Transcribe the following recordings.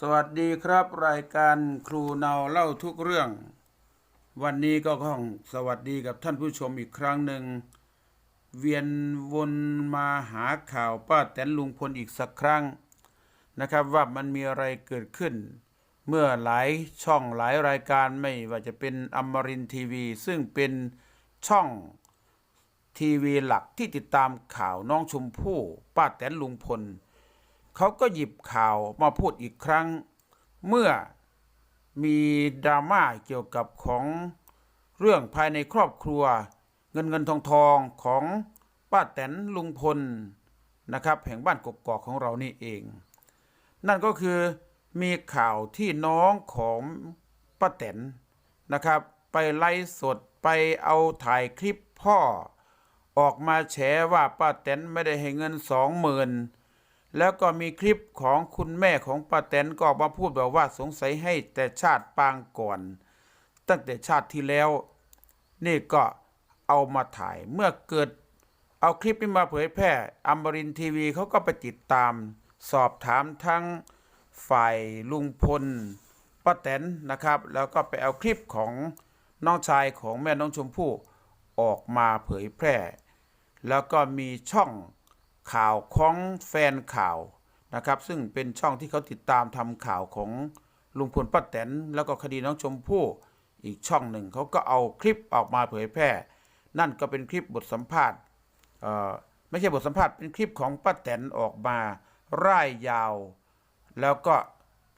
สวัสดีครับรายการครูเนาเล่าทุกเรื่อง วันนี้ก็ต้องสวัสดีกับท่านผู้ชมอีกครั้งหนึ่ง เวียนวนมาหาข่าวป้าแตนลุงพลอีกสักครั้งนะครับ ว่ามันมีอะไรเกิดขึ้น เมื่อหลายช่องหลายรายการไม่ว่าจะเป็นอมรินทีวี ซึ่งเป็นช่องทีวีหลักที่ติดตามข่าวน้องชมพู่ป้าแตนลุงพล เขาก็หยิบข่าวมาพูดอีกครั้ง เมื่อมีดราม่าเกี่ยวกับของเรื่องภายในครอบครัว เงินเงินทองทองของป้าแตนลุงพลนะครับแห่งบ้านกกอกของเรานี่เอง นั่นก็คือมีข่าวที่น้องของป้าแตนนะครับ ไปไลฟ์สดไปเอาถ่ายคลิปพ่อ ออกมาแฉว่าป้าแตนไม่ได้ให้เงินสองหมื่น แล้วก็มีคลิปของคุณแม่ของป้าแตนก็ออกมาพูดแบบว่าสงสัยให้แต่ชาติปางก่อน ตั้งแต่ชาติที่แล้ว นี่ก็เอามาถ่ายเมื่อเกิด เอาคลิปนี้มาเผยแพร่อมรินทีวีเขาก็ไปติดตาม สอบถามทั้งฝ่ายลุงพลป้าแตนนะครับ แล้วก็ไปเอาคลิปของน้องชายของแม่น้องชมพู่ออกมาเผยแพร่ แล้วก็มีช่อง ข่าวของแฟนข่าวนะครับ ซึ่งเป็นช่องที่เขาติดตามทำข่าวของลุงพลป้าแตนแล้วก็คดีน้องชมพู่อีกช่องหนึ่งเขาก็เอาคลิปออกมาเผยแพร่ นั่นก็เป็นคลิปบทสัมภาษณ์เอ่อไม่ใช่บทสัมภาษณ์เป็นคลิปของป้าแตนออกมาร่ายยาว แล้วก็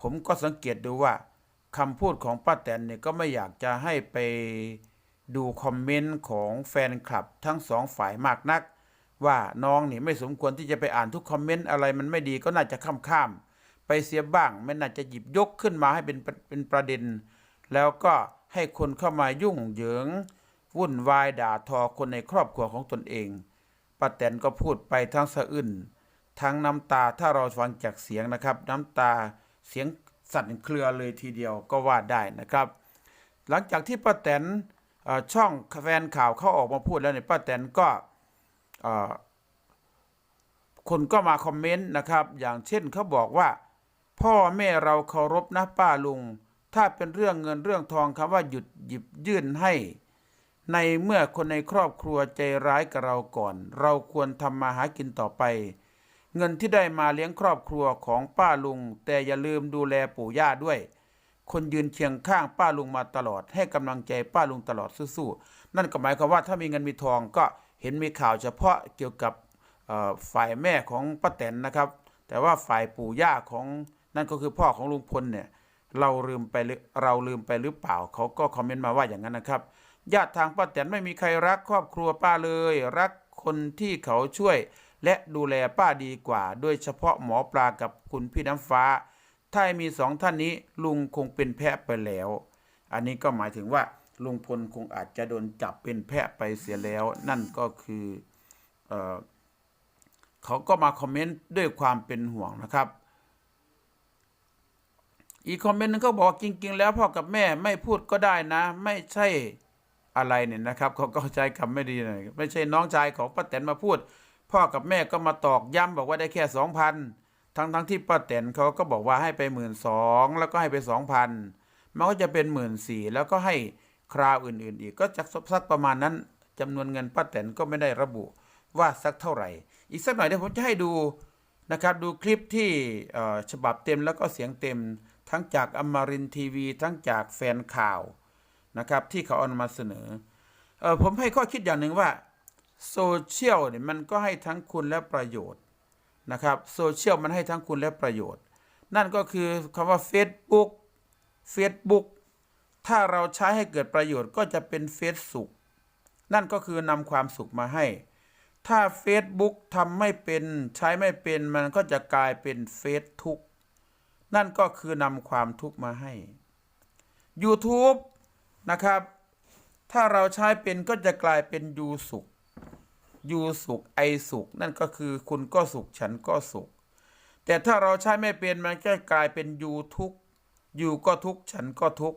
ผมก็สังเกตดูว่าคำพูดของป้าแตนเนี่ยก็ไม่อยากจะให้ไปดูคอมเมนต์ของแฟนคลับทั้งสองฝ่ายมากนัก ว่าน้องนี่ไม่สมควรที่จะไปอ่านทุกคอมเมนต์อะไรมันไม่ดีก็น่าจะข้ามข้ามๆไปเสียบ้างไม่น่าจะหยิบยกขึ้นมาให้เป็นเป็นประเด็น แล้วก็ให้คนเข้ามายุ่งเหยิง วุ่นวายด่าทอคนในครอบครัวของตนเองป้าแตนก็พูดไปทั้งสะอื้นทั้งน้ำตาถ้าเราฟังจากเสียงนะครับ น้ำตาเสียงสั่นเครือเลยทีเดียวก็ว่าได้นะครับ หลังจากที่ป้าแตนช่องแฟนข่าวเขาออกมาพูดแล้วเนี่ยป้าแตนก็ คนก็มาคอมเมนต์นะครับ อย่างเช่นเขาบอกว่า พ่อแม่เราเคารพนะป้าลุง ถ้าเป็นเรื่องเงินเรื่องทองคำว่าหยุดหยิบยื่นให้ ในเมื่อคนในครอบครัวใจร้ายกับเราก่อน เราควรทำมาหากินต่อไป เงินที่ได้มาเลี้ยงครอบครัวของป้าลุง แต่อย่าลืมดูแลปู่ย่าด้วยคนยืนเคียงข้างป้าลุงมาตลอด ให้กำลังใจป้าลุงตลอดสู้ๆนั่นก็หมายความว่าถ้ามีเงินมีทองก็ เห็นมีข่าวเฉพาะเกี่ยวกับฝ่ายแม่ของป้าแตนนะครับ แต่ว่าฝ่ายปู่ย่าของนั่นก็คือพ่อของลุงพลเนี่ยเราลืมไปเราลืมไปหรือเปล่าเขาก็คอมเมนต์มาว่าอย่างนั้นนะครับญาติทางป้าแตนไม่มีใครรักครอบครัวป้าเลย รักคนที่เขาช่วย และดูแลป้าดีกว่า โดยเฉพาะหมอปลากับคุณพี่น้ำฟ้า ถ้ามีสองท่านนี้ลุงคงเป็นแพะไปแล้ว อันนี้ก็หมายถึงว่า ลุงพลคงอาจจะโดนจับเป็นแพะไปเสียแล้ว นั่นก็คือเออเขาก็มาคอมเมนต์ด้วยความเป็นห่วงนะครับ อีกคอมเมนต์หนึงเขาบอกจริง ๆ แล้วพ่อกับแม่ไม่พูดก็ได้นะ ไม่ใช่อะไรเนี่ยนะครับเขาก็ใจคำไม่ดีหน่อยไม่ใช่น้องชายของป้าแตนมาพูด พ่อกับแม่ก็มาตอกย้ำบอกว่าได้แค่สองพันทั้งทั้งที่ป้าแตนเขาก็บอกว่าให้ไปหมื่นสองแล้วก็ให้ไปสองพันมันก็จะเป็นหมื่นสี่แล้วก็ให้ คราวอื่นๆ อีกก็จะสักประมาณนั้นจำนวนเงินป้าแตนก็ไม่ได้ระบุว่าสักเท่าไหร่ อีกสักหน่อยเดี๋ยวผมจะให้ดูนะครับดูคลิปที่ฉบับเต็มแล้วก็เสียงเต็ม ทั้งจากอมรินทีวี ทั้งจากแฟนข่าวนะครับที่เขาเอามาเสนอเออผมให้ข้อคิดอย่างหนึ่งว่าโซเชียลเนี่ยมันก็ให้ทั้งคุณและประโยชน์นะครับโซเชียลมันให้ทั้งคุณและประโยชน์ นั่นก็คือคำว่า Facebook Facebook ถ้าเราใช้ให้เกิดประโยชน์ก็จะเป็นเฟซสุข นั่นก็คือนำความสุขมาให้ ถ้า Facebook ทำไม่เป็นใช้ไม่เป็นมันก็จะกลายเป็นเฟซทุกข์ นั่นก็คือนำความทุกข์มาให้ YouTube นะครับ ถ้าเราใช้เป็นก็จะกลายเป็นยูสุขยูสุขไอสุข นั่นก็คือคุณก็สุขฉันก็สุข แต่ถ้าเราใช้ไม่เป็นมันก็กลายเป็นยูทุกยูก็ทุกฉันก็ทุก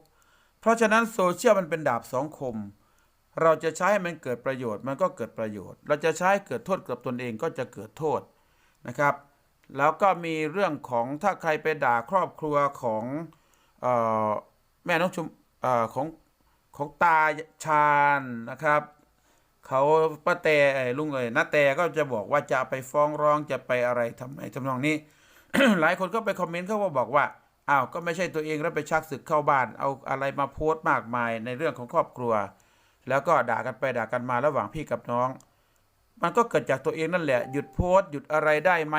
เพราะฉะนั้นโซเชียลมันเป็นดาบสองคม เราจะใช้ให้มันเกิดประโยชน์มันก็เกิดประโยชน์ เราจะใช้เกิดโทษกับตนเองก็จะเกิดโทษนะครับ แล้วก็มีเรื่องของถ้าใครไปด่าครอบครัวของออแม่น้องชมออของของตาชาญนะครับเขาป้าแต่ลุงเอ๋ยน้าแต่ก็จะบอกว่าจะไปฟ้องร้องจะไปอะไรทำไมทำนองนี้ หลายคนก็ไปคอมเมนต์เขาก็บอกว่า อ้าวก็ไม่ใช่ตัวเองแล้วไปชักศึกเข้าบ้าน เอาอะไรมาโพสต์มากมายในเรื่องของครอบครัว แล้วก็ด่ากันไปด่ากันมาระหว่างพี่กับน้อง มันก็เกิดจากตัวเองนั่นแหละ หยุดโพสต์หยุดอะไรได้ไหม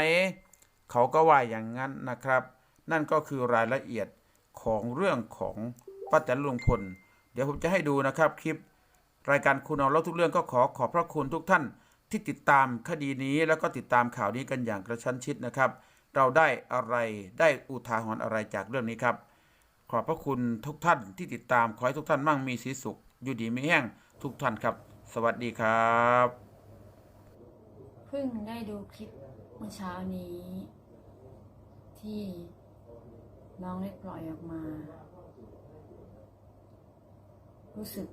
เขาก็ว่าอย่างนั้นนะครับ นั่นก็คือรายละเอียดของเรื่องของป้าแตนลุงพล เดี๋ยวผมจะให้ดูนะครับคลิป รายการคุณเอาเล่าทุกเรื่องก็ขอขอบพระคุณทุกท่านที่ติดตามคดีนี้แล้วก็ติดตามข่าวนี้กันอย่างกระชั้นชิดนะครับ เราได้อะไรได้อุทาหรณ์อะไรจากเรื่องนี้ครับ ขอบพระคุณทุกท่านที่ติดตามขอให้ทุกท่านมั่งมีสีสุข อยู่ดีไม่แห้งทุกท่านครับ สวัสดีครับเพิ่งได้ดูคลิปเมื่อเช้านี้ ที่น้องได้ปล่อยออกมา รู้สึก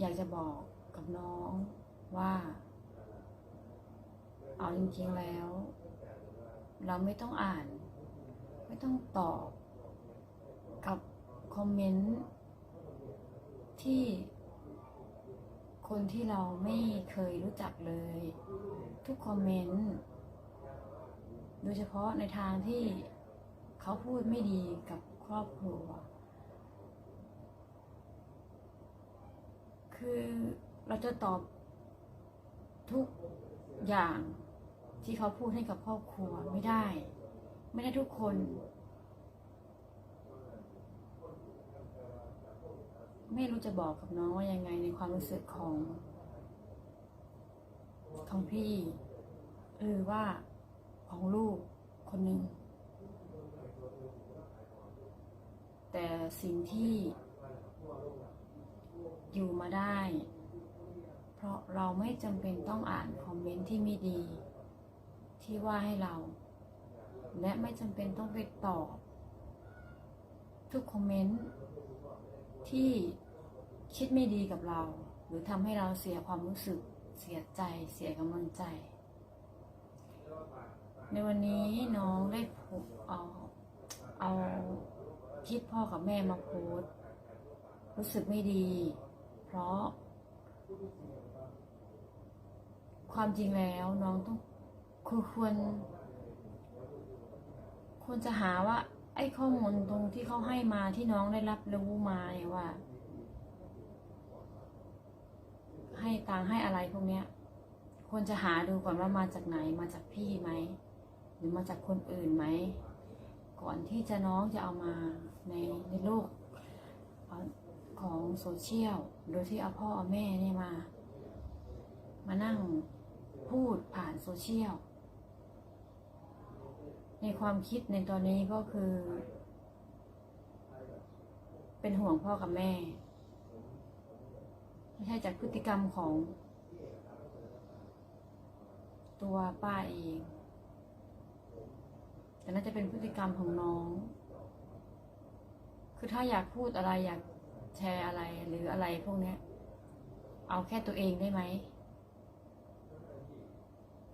อยากจะบอกกับน้องว่า เอาจริงๆแล้ว เราไม่ต้องอ่าน ไม่ต้องตอบกับคอมเมนต์ที่คนที่เราไม่เคยรู้จักเลย ทุกคอมเมนต์โดยเฉพาะในทางที่เขาพูดไม่ดีกับครอบครัว คือเราจะตอบทุกอย่าง ที่เขาพูดให้กับครอบครัวไม่ได้ ไม่ได้ทุกคน ไม่รู้จะบอกกับน้องว่ายังไงในความรู้สึกของ ของพี่ หรือว่าของลูกคนหนึ่งแต่สิ่งที่อยู่มาได้ เพราะเราไม่จำเป็นต้องอ่านคอมเมนต์ที่ไม่ดี ที่ว่าให้เรา และไม่จำเป็นต้องไปตอบ ทุกคอมเมนต์ที่คิดไม่ดีกับเรา หรือทำให้เราเสียความรู้สึก เสียใจ เสียกำลังใจ ในวันนี้น้องได้โพสเอาเอาคลิปพ่อกับแม่มาโพสรู้สึกไม่ดี เพราะ ความจริงแล้วน้องต้อง คือควร ควรจะหาว่า ไอ้ข้อมูลตรงที่เขาให้มาที่น้องได้รับรู้มาเนี่ยว่า ให้ตังให้อะไรพวกเนี้ย ควรจะหาดูก่อนว่ามาจากไหนมาจากพี่ไหมหรือมาจากคนอื่นไหมก่อนที่จะน้องจะเอามาในในโลกของโซเชียลโดยที่เอาพ่อเอาแม่เนี่ยมา มานั่งพูดผ่านโซเชียล ในความคิดในตอนนี้ก็คือ เป็นห่วงพ่อกับแม่ ไม่ใช่จากพฤติกรรมของ ตัวป้าเอง แต่น่าจะเป็นพฤติกรรมของน้อง คือถ้าอยากพูดอะไรอยากแชร์อะไรหรืออะไรพวกนี้เอาแค่ตัวเองได้ไหม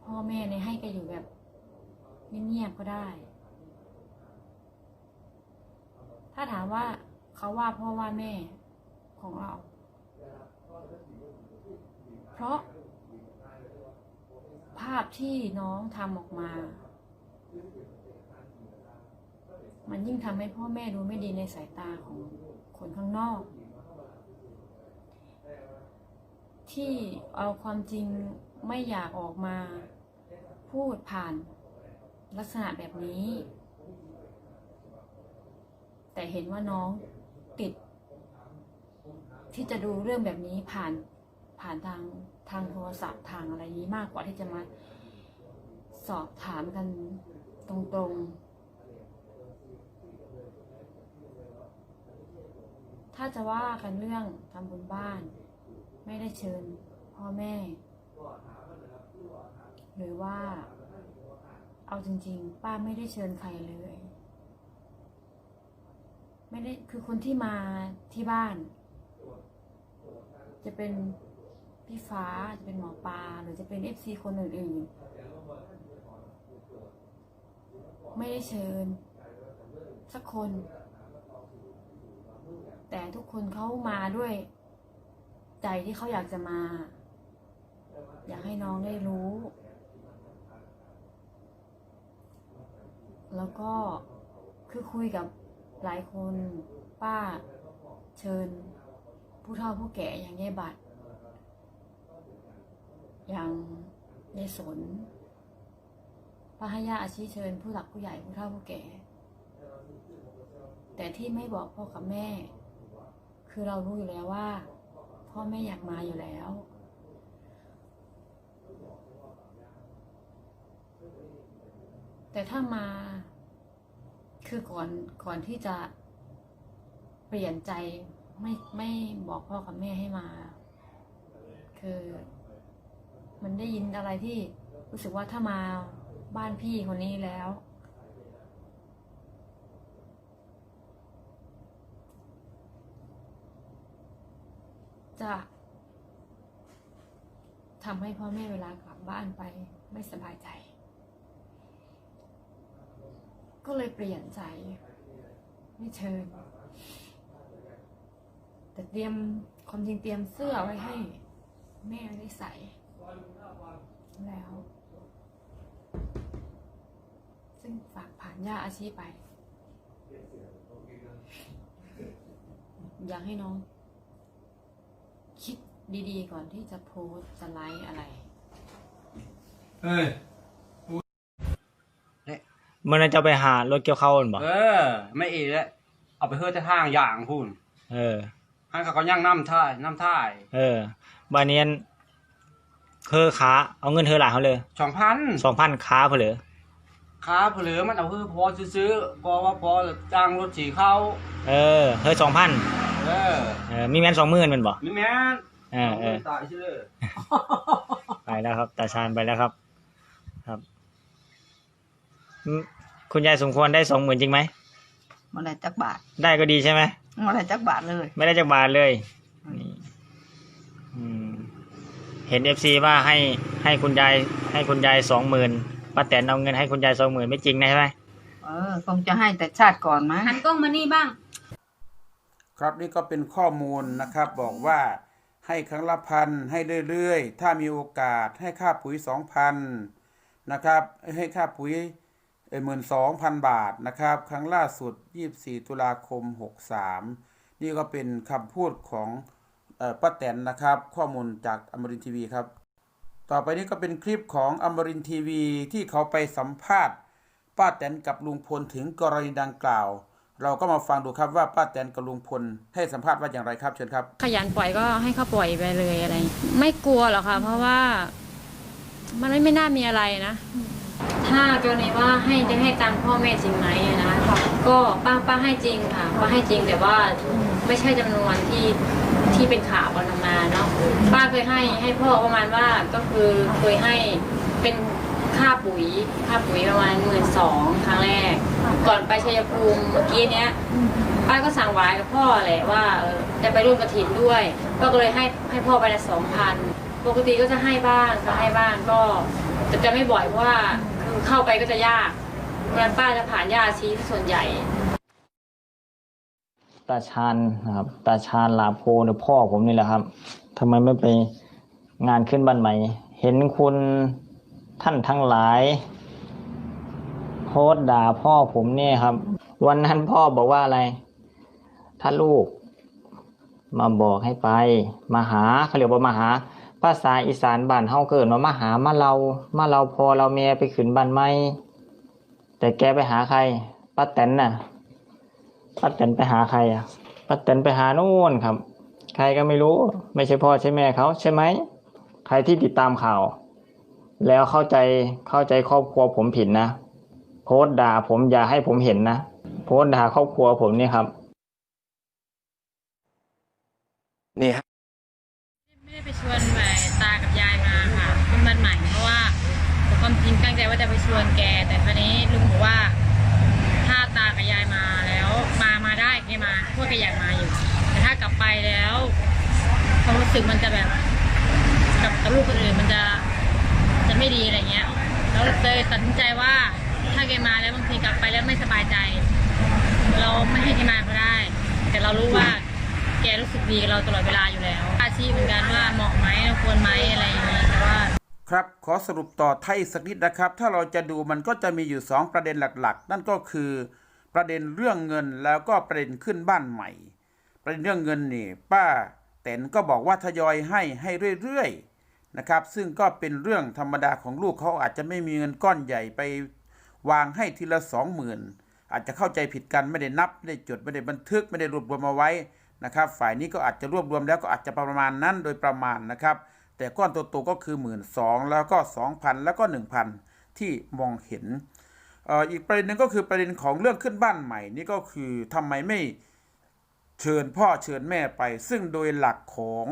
พ่อแม่เนี่ยให้แกอยู่แบบ เงียบๆก็ได้ ถ้าถามว่าเขาว่าพ่อว่าแม่ของเรา เพราะ ภาพที่น้องทำออกมา มันยิ่งทำให้พ่อแม่ดูไม่ดีในสายตาของคนข้างนอก ที่เอาความจริงไม่อยากออกมา พูดผ่าน ลักษณะแบบนี้ แต่เห็นว่าน้องติด ที่จะดูเรื่องแบบนี้ผ่านผ่านทางทางโทรศัพท์ทางอะไรนี้มากกว่าที่จะมาสอบถามกันตรงๆ ถ้าจะว่ากันเรื่องทำบุญบ้าน ไม่ได้เชิญพ่อแม่ หรือว่า เอาจริง ๆ ป้าไม่ได้เชิญใครเลย ไม่ได้คือคนที่มาที่บ้าน จะเป็นพี่ฟ้าจะเป็นหมอปลาหรือจะเป็นเอฟซีคนอื่นๆ ไม่ได้เชิญ สักคน แต่ทุกคนเขามาด้วย ใจที่เขาอยากจะมา อยากให้น้องได้รู้ แล้วก็คือคุยกับหลายคนป้าเชิญ ผู้เฒ่าผู้แก่อย่างยายบัตรอย่างยายสนป้าให้ย่าอาชีเชิญ ผู้หลักผู้ใหญ่ผู้เฒ่าผู้แก่ แต่ที่ไม่บอกพ่อกับแม่ คือเรารู้อยู่แล้วว่า พ่อแม่อยากมาอยู่แล้ว แต่ถ้ามา คือก่อนก่อนที่จะเปลี่ยนใจไม่ไม่บอกพ่อกับแม่ให้มา คือ มันได้ยินอะไรที่รู้สึกว่าถ้ามาบ้านพี่คนนี้แล้ว จะทำให้พ่อแม่เวลากลับบ้านไปไม่สบายใจ ก็เลยเปลี่ยนใจ ไม่เชิญ แต่เตรียมความจริงเตรียมเสื้อไว้ให้ แม่ได้ใส่ แล้ว ซึ่งฝากผ่านย่าอาชีพไป อยากให้น้อง คิดดีๆก่อนที่จะโพสต์จะไลค์อะไรเอ้ย มื่อนั้นจะไปหารถเกี่ยวเข้าวนั่นบ่เออ ไม่อีแล้วเอาไปเฮือจะทางอย่างพูนเออให้เขาก็ย่างน้ำท่ายน้ำท่ายเออบานเนียนเธอขาเอาเงินเธอหลายเขาเลยสองพันสองพันค้าเพนเหลือค้าเผลอมันเอาเฮือพอซื้อๆก็ว่าพอจ้างรถสีเข้าเออเธอสองพันเออเออมีแมนสองหมื่นแมันบ่นี่แม่นเออเออตายชื่อไปแล้วครับตาชาญไปแล้วครับครับอืม คุณยายสมควรได้สองหมื่นจริงไหมมาได้จักบาท ได้ก็ดีใช่ไหมมาได้จักบาทเลย ไม่ได้จากบาทเลยนี่อืมเห็นเอฟซีว่าให้ให้คุณยายให้คุณยายสองหมื่นป้าแตนเอาเงินให้คุณยายสองหมื่นไม่จริงนะใช่ไหมเออคงจะให้แต่ชาติก่อนมั้งหันกล้องมานี่บ้าง ครับนี่ก็เป็นข้อมูลนะครับบอกว่าให้ครั้งละพันให้เรื่อยๆ ถ้ามีโอกาสให้ค่าปุ๋ยสองพันนะครับ ให้ค่าปุ๋ย หมื่นสองพันบาทนะครับ ครั้งล่าสุด 24 ตุลาคม 63 นี่ก็เป็นคำพูดของออป้าแตนนะครับ ข้อมูลจากอมรินทีวีครับ ต่อไปนี้ก็เป็นคลิปของอมรินทีวีที่เขาไปสัมภาษณ์ป้าแตนกับลุงพลถึงกรณีดังกล่าว เราก็มาฟังดูครับว่าป้าแตนกับลุงพลให้สัมภาษณ์ว่าอย่างไรครับเชิญครับ ขยันปล่อยก็ให้เขาปล่อยไปเลยอะไร ไม่กลัวหรอกค่ะเพราะว่า มันไม่ไม่น่ามีอะไรนะ ถ้ากรณีว่าให้ได้ให้ตังค์พ่อแม่จริงไหมอะนะก็ป้าป้าให้จริงค่ะป้าให้จริงแต่ว่าไม่ใช่จำนวนที่ที่เป็นข่าวกันออกมาเนาะป้าเคยให้ให้พ่อประมาณว่าก็คือเคยให้เป็นค่าปุ๋ยค่าปุ๋ยประมาณหมื่นสองครั้งแรก ก่อนไปชัยภูมิเมื่อกี้เนี้ยป้าก็สั่งไว้กับพ่อแหละว่าจะไปร่วมกระถินด้วยก็เลยให้ให้พ่อไปละสองพันปกติก็จะให้บ้างก็ให้บ้างก็ แต่จะไม่บ่อยเพราะว่าคือเข้าไปก็จะยากเพราะฉะนั้นป้าจะผ่านย่าชี้ส่วนใหญ่ ตาชาญนะครับ ตาชาญลาโพเนี่ยพ่อผมนี่แหละครับทำไมไม่ไปงานขึ้นบ้านใหม่ เห็นคุณท่านทั้งหลายโพสด่าพ่อผมเนี่ยครับ วันนั้นพ่อบอกว่าอะไร ถ้าลูก มาบอกให้ไป มาหาเขาเรียกว่ามาหา ภาษาอีสานบ้านเฮาเกิดว่ามาหามาเรามาเราพอเราเมียไปขึ้นบ้านใหม่แต่แกไปหาใครป้าแตนน่ะป้าแตนไปหาใครอะป้าแตนไปหาโน่นครับ ใครก็ไม่รู้ ไม่ใช่พ่อใช่แม่เขาใช่ไหมใครที่ติดตามข่าว แล้วเข้าใจเข้าใจครอบครัวผมผิดนะ โพสต์ด่าผมอย่าให้ผมเห็นนะ โพสต์ด่าครอบครัวผมนี่ครับ นี่ฮะไม่ได้ไปชวนแม่ตากับยายมาค่ะขึ้นบ้านใหม่เพราะว่าความ จะไปชวนแก แต่คราวนี้ลุงบอกว่า ถ้าตากับยายมาแล้ว มามาได้แกมาพวกแกอยากมาอยู่ แต่ถ้ากลับไปแล้วความรู้สึกมันจะแบบ กับกับลูกคนอื่นมันจะจะไม่ดีอะไรเงี้ยแล้วเลยตัดสินใจว่าถ้าแกมาแล้วบางทีกลับไปแล้วไม่สบายใจ เราไม่ให้ที่มาก็ได้ แต่เรารู้ว่าแกรู้สึกดีกับเราตลอดเวลาอยู่แล้ว อาชีพเหมือนกันว่าเหมาะไหมเราควรไหมอะไรอย่างนี้ ครับขอสรุปต่อไทยสักนิดนะครับ ถ้าเราจะดูมันก็จะมีอยู่ 2 ประเด็นหลักๆ นั่นก็คือประเด็นเรื่องเงินแล้วก็ประเด็นขึ้นบ้านใหม่ ประเด็นเรื่องเงินนี่ป้าแตนก็บอกว่าทยอยให้ให้เรื่อยๆนะครับ ซึ่งก็เป็นเรื่องธรรมดาของลูกเขาอาจจะไม่มีเงินก้อนใหญ่ไป วางให้ทีละสองหมื่นอาจจะเข้าใจผิดกันไม่ได้นับ ไม่ได้จดไม่ได้บันทึกไม่ได้รวบรวมมาไว้นะครับ ฝ่ายนี้ก็อาจจะรวบรวมแล้วก็อาจจะประมาณนั้นโดยประมาณนะครับ แต่ก้อนโตๆก็คือ 1 2ื่นแล้วก็ 2,000 แล้วก็ 1,000 ที่มองเห็นอีกประเด็นหนึ่งก็คือประเด็นของเรื่องขึ้นบ้านใหม่ นี่ก็คือทำไมไม่เชิญพ่อเชิญแม่ไป ซึ่งโดยหลักของ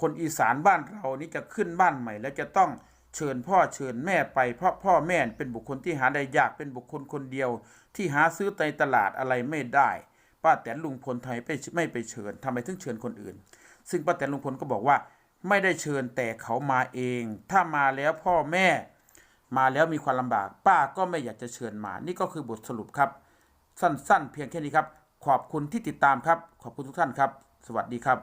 คนอีสานบ้านเรานี่จะขึ้นบ้านใหม่ แล้วจะต้องเชิญพ่อเชิญแม่ไป เพราะพ่อแม่เป็นบุคคลที่หาได้ยากเป็นบุคคลคนเดียว ที่หาซื้อในตลาดอะไรไม่ได้ป้าแตนลุงพลไทยไปไม่ไปเชิญทำไมถึงเชิญคนอื่น ซึ่งป้าแตนลุงพลก็บอกว่า ไม่ได้เชิญแต่เขามาเอง ถ้ามาแล้วพ่อแม่มาแล้วมีความลำบาก ป้าก็ไม่อยากจะเชิญมา นี่ก็คือบทสรุปครับ สั้นๆ เพียงแค่นี้ครับ ขอบคุณที่ติดตามครับ ขอบคุณทุกท่านครับ สวัสดีครับ